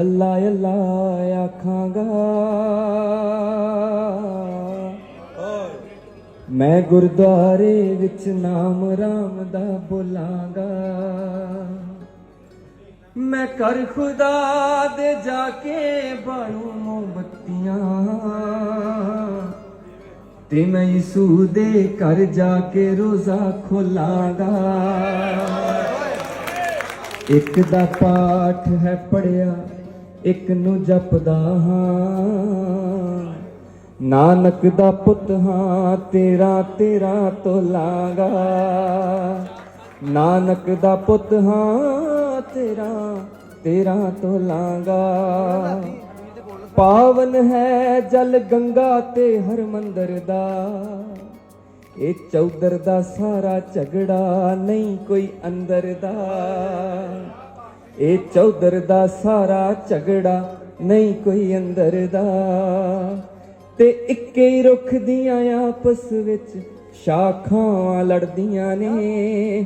ਅੱਲਾ ਅੱਲਾ ਆਖਾਂਗਾ। ਮੈਂ ਗੁਰਦੁਆਰੇ ਵਿੱਚ ਨਾਮ ਰਾਮ ਦਾ ਬੋਲਾਂਗਾ। ਮੈਂ ਕਰ ਖੁਦਾ ਦੇ ਜਾ ਕੇ ਬਾਲੂ ਮੋਮਬੱਤੀਆਂ। ਤੇ ਮੈਂ ਯਿਸੂ ਦੇ ਘਰ ਜਾ ਕੇ ਰੋਜ਼ਾ ਖੋਲਾਂਗਾ। ਇੱਕ ਦਾ ਪਾਠ ਹੈ ਪੜਿਆ ਇੱਕ ਨੂੰ ਜਪਦਾ ਹਾਂ। ਨਾਨਕ ਦਾ ਪੁੱਤ ਹਾਂ, ਤੇਰਾ ਤੇਰਾ ਤੋਲਾਂਗਾ ਨਾਨਕ ਦਾ ਪੁੱਤ ਹਾਂ, ਤੇਰਾ ਤੇਰਾ ਤੋਲਾਂਗਾ ਪਾਵਨ ਹੈ ਜਲ ਗੰਗਾ ਤੇ ਹਰਮੰਦਰ ਦਾ। ਇਹ ਚੌਧਰ ਦਾ ਸਾਰਾ ਝਗੜਾ ਨਹੀਂ ਕੋਈ ਅੰਦਰ ਦਾ। ਇਹ ਚੌਧਰ ਦਾ ਸਾਰਾ ਝਗੜਾ ਨਹੀਂ ਕੋਈ ਅੰਦਰ ਦਾ। ਤੇ ਇੱਕੇ ਹੀ ਰੁੱਖ ਦੀਆਂ ਆਪਸ ਵਿੱਚ ਸ਼ਾਖਾਂ ਲੜਦੀਆਂ ਨੇ।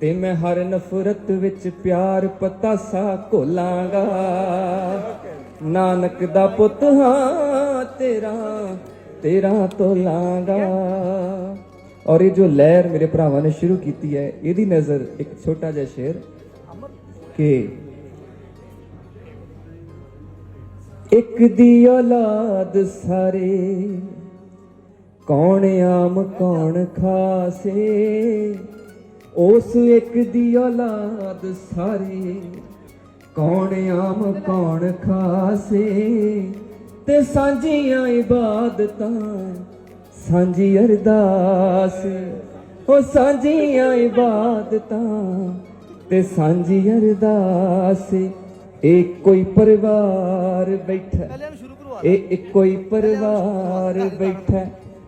ਤੇ ਮੈਂ ਹਰ ਨਫ਼ਰਤ ਵਿੱਚ ਪਿਆਰ ਪਤਾਸਾ ਘੋਲਾਂਗਾ। ਨਾਨਕ ਦਾ ਪੁੱਤ ਹਾਂ ਤੇਰਾ ਤੇਰਾ ਤੋਲਾਂਗਾ। ਔਰ ਇਹ ਜੋ ਲਹਿਰ ਮੇਰੇ ਭਰਾਵਾਂ ਨੇ ਸ਼ੁਰੂ ਕੀਤੀ ਹੈ, ਇਹਦੀ ਨਜ਼ਰ ਇੱਕ ਛੋਟਾ ਜਿਹਾ ਸ਼ੇਰ ਕਿ ਇੱਕ ਦੀ ਔਲਾਦ ਸਾਰੇ ਕੌਣ ਆਮ, ਕੌਣ ਖਾਸੇ? ਉਸ ਇੱਕ ਦੀ ਔਲਾਦ ਸਾਰੇ ਕੌਣ ਆਮ, ਕੌਣ ਖਾਸੇ? ਤੇ ਸਾਂਝੀਆਂ ਇਬਾਦਤਾਂ, ਸਾਂਝੀ ਅਰਦਾਸ, ਉਹ ਸਾਂਝੀਆਂ ਇਬਾਦਤਾਂ ਤੇ ਸਾਂਝੀ ਅਰਦਾਸ। ਇਹ ਕੋਈ ਪਰਿਵਾਰ ਬੈਠਾ। ਇਹ ਇੱਕੋ ਹੀ ਪਰਿਵਾਰ ਬੈਠਾ।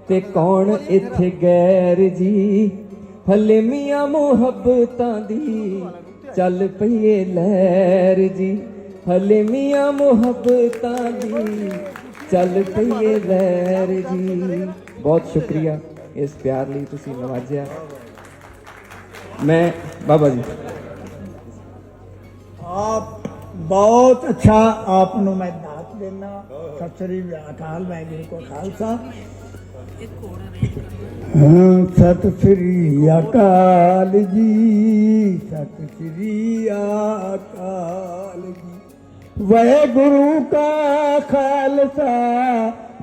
ਤੇ ਕੌਣ ਇੱਥੇ ਗੈਰ ਜੀ? ਹਲੇ ਮੀਆਂ ਮੁਹੱਬਤਾਂ ਦੀ ਚੱਲ ਪਈਏ ਲਹਿਰ ਜੀ। ਹਲੇ ਮੀਆਂ ਮੁਹੱਬਤਾਂ ਦੀ ਚੱਲ ਪਈਏ ਲਹਿਰ ਜੀ। ਬਹੁਤ ਸ਼ੁਕਰੀਆ ਇਸ ਪਿਆਰ ਲਈ ਤੁਸੀਂ ਨਵਾਜਿਆ। ਮੈਂ, ਬਾਬਾ ਜੀ। ਬਹੁਤ ਅੱਛਾ ਆਪ ਨੂੰ ਮੈਂ ਦਾਤ ਦੇਣਾ ਸਤਿ ਸ੍ਰੀ ਅਕਾਲ ਵਾਹਿਗੁਰੂ ਕੋ ਖਾਲਸਾ। ਹਾਂ, ਸ੍ਰੀ ਅਕਾਲ ਜੀ ਸਤਿ ਸ੍ਰੀ ਅਕਾਲ ਜੀ। ਵਾਹਿਗੁਰੂ ਕਾ ਖਾਲਸਾ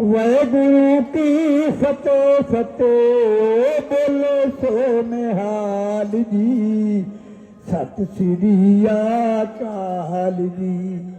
ਵਾਹਿਗੁਰੂ ਕੀ ਫਤਿਹ ਫਤਿਹ ਬੋਲੇ ਸੋ ਨਿਹਾਲ ਜੀ। ਸਤਿ ਸ੍ਰੀ ਅਕਾਲ ਜੀ।